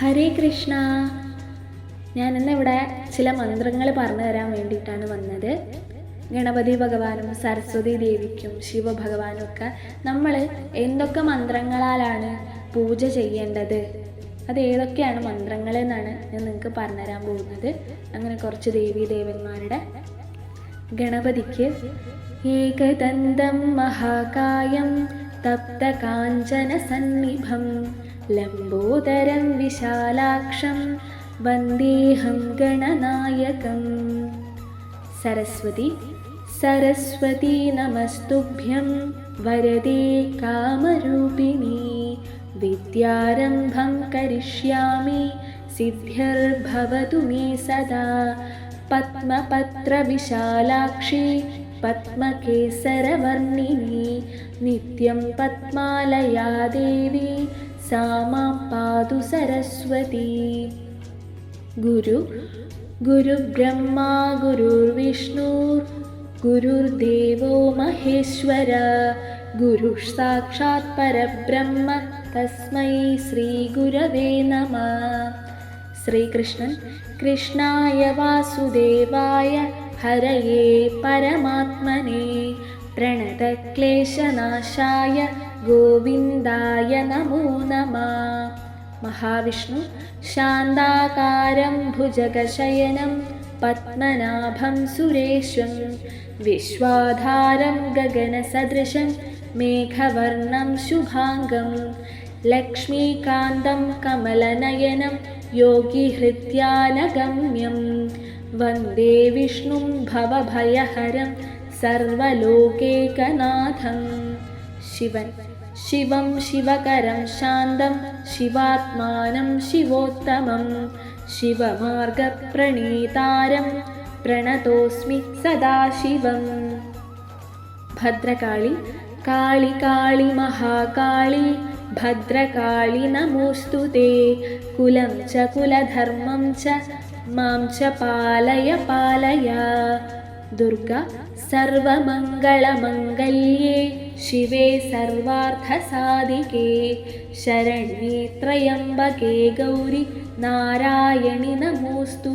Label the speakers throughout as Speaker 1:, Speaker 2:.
Speaker 1: ഹരേ കൃഷ്ണ. ഞാൻ ഇന്നിവിടെ ചില മന്ത്രങ്ങൾ പറഞ്ഞു തരാൻ വേണ്ടിയിട്ടാണ് വന്നത്. ഗണപതി ഭഗവാനും സരസ്വതി ദേവിക്കും ശിവഭഗവാനും ഒക്കെ നമ്മൾ എന്തൊക്കെ മന്ത്രങ്ങളാലാണ് പൂജ ചെയ്യേണ്ടത്? അത് ഏതൊക്കെയാണ് മന്ത്രങ്ങൾ എന്നാണ് ഞാൻ നിങ്ങൾക്ക് പറഞ്ഞുതരാൻ പോകുന്നത്. അങ്ങനെ കുറച്ച് ദേവീ ദേവന്മാരുടെ ഗണപതിക്ക് ഏകദന്തം മഹാകായം തപ്ത കാഞ്ചന ലംബോദരം लम्बोदरं विशालाक्षं वन्देऽहङ्गणनायकं सरस्वती सरस्वती नमस्तुभ्यं वरदे कामरूपिणी विद्यारम्भं करिष्यामि सिद्ध्यर्भवतु मे सदा। पद्मपत्रविशालाक्षी पद्मकेसरवर्णिनी नित्यं पद्मालया देवी മാം പാതു സരസ്വതി ഗുരു ഗുരുബ്രഹ്മാ ഗുരുർവിഷ്ണുർ ഗുരുർദേവോ മഹേശ്വര ഗുരു സാക്ഷാത് പരബ്രഹ്മ തസ്മൈ ശ്രീ ഗുരവേ നമ ശ്രീകൃഷ്ണൻ കൃഷ്ണായ വാസുദേവായ ഹരയേ പരമാത്മനെ പ്രണതക്ലേശനാശായ ഗോവിന്ദായ നമോ നമ. മഹാവിഷ്ണു ശാന്താകാരം ഭുജഗശയനം പത്മനാഭം സുരേശം വിശ്വാധാരം ഗഗനസദൃശം മേഘവർണം ശുഭാംഗം ലക്ഷ്മീകാന്തം കമലനയനം യോഗിഹൃത്യാനഗമ്യം വന്ദേ വിഷ്ണും ഭവഭയഹരം സർവലോകേകനാഥം. शिवं शिवकरं शान्तं शिवात्मानं शिवोत्तमं। शिवमार्गप्रणीतारं प्रणतोऽस्मि सदाशिवम्। भद्रकाळि काळि काळि महाकाळि भद्रकाळि नमोऽस्तु ते। कुलं च कुलधर्मं च मां च पालय पालय। ദുർഗ സർവമംഗളമംഗല്യേ ശിവേ സർവാർത്ഥസാധികേ ശരണ്യേ ത്രയംബകേ ഗൗരി നാരായണി നമോസ്തു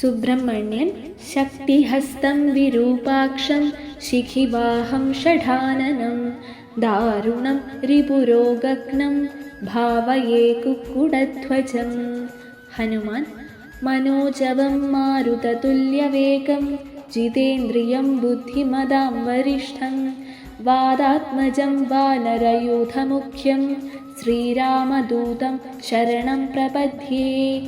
Speaker 1: സുബ്രഹ്മണ്യൻ ശക്തിഹസ്തം വിരൂപാക്ഷം ശിഖിവാഹം ഷഡാനനം ദാരുണം റിപുരോഗഗ്നം ഭാവയേ കുക്കുടധ്വജം ഹനുമാൻ മനോജവം മാരുതതുല്യവേഗം ജിതേന്ദ്രിയം ബുദ്ധിമതാം വരിഷ്ഠം വാദാത്മജം വാനരയൂഥമുഖ്യം ശ്രീരാമദൂതം ശരണം പ്രപദ്ധ്യേ.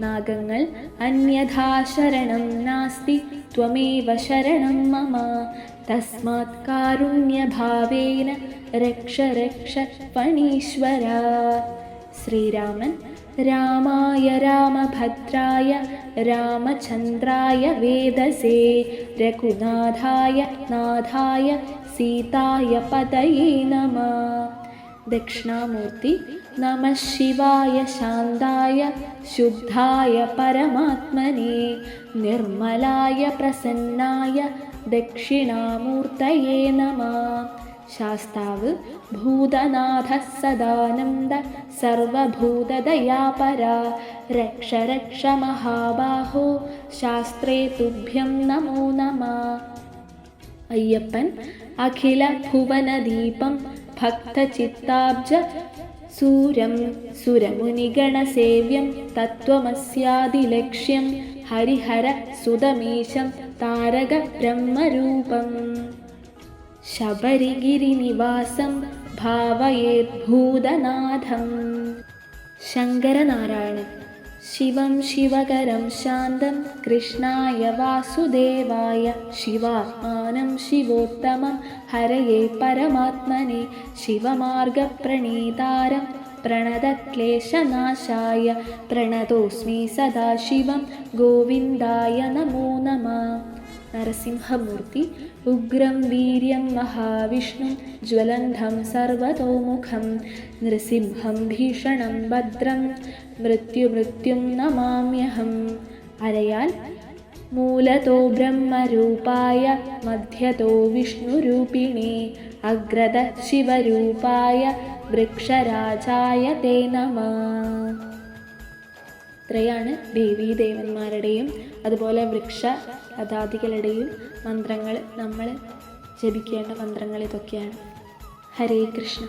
Speaker 1: നാഗങ്ങൾ അന്യഥാ ശരണം നാസ്തി ത്വമേവ ശരണം മമ. തസ്മാത് കാരുണ്യഭാവേന രക്ഷ രക്ഷ ഫണീശ്വര श्रीरामन्। रामाय रामभद्राय रामचन्द्राय वेदसे रघुनाथाय नाथाय सीताय पतये नमः। दक्षिणामूर्ति नमः शिवाय शान्ताय शुद्धाय परमात्मने निर्मलाय प्रसन्नाय दक्षिणामूर्तये नमः। ശാസ്താവ് ഭൂതനാഥ സദാനന്ദ സർവഭൂതദയാപര രക്ഷ രക്ഷ മഹാബാഹോ ശാസ്ത്രേ തുഭ്യം നമോ നമ. അയ്യപ്പൻ അഖില ഭുവനദീപം ഭക്തചിത്താബ്ജ സൂരം സുരമുനിഗണസേവ്യം തത്വമസ്യാദിലക്ഷ്യം ഹരിഹര സുതമീശം താരക ബ്രഹ്മരൂപം. ശബരിഗിരിനിവാസം ഭാവയേദ്ഭൂതനാഥം ശങ്കരനാരായണൻ ശിവം ശിവകരം ശാന്തം കൃഷ്ണായ വാസുദേവായ ശിവാത്മാനം ശിവോത്തമം ഹരയേ പരമാത്മനെ ശിവമാർഗപ്രണീതാരം പ്രണതക്ലേശനാശായ പ്രണതോസ്മി സദാശിവം ഗോവിന്ദായ നമോ നമ. നരസിംഹമൂർത്തി ഉഗ്രം വീര്യം മഹാവിഷ്ണു ജ്വലന്ധം സർവതോമുഖം നൃസിംഹം ഭീഷണം ഭദ്രം മൃത്യുമൃത്യും നമാമ്യഹം. അരയാൽ മൂലതോ ബ്രഹ്മരൂപായ മധ്യതോ വിഷ്ണുരൂപിണേ അഗ്രത ശിവരൂപായ വൃക്ഷരാജായ തേ നമ. ഇത്രയാണ് ദേവീദേവന്മാരുടെയും അതുപോലെ വൃക്ഷ ലതാദികളുടെയും മന്ത്രങ്ങൾ നമ്മൾ ജപിക്കേണ്ട മന്ത്രങ്ങൾ ഇതൊക്കെയാണ്. ഹരേ കൃഷ്ണ.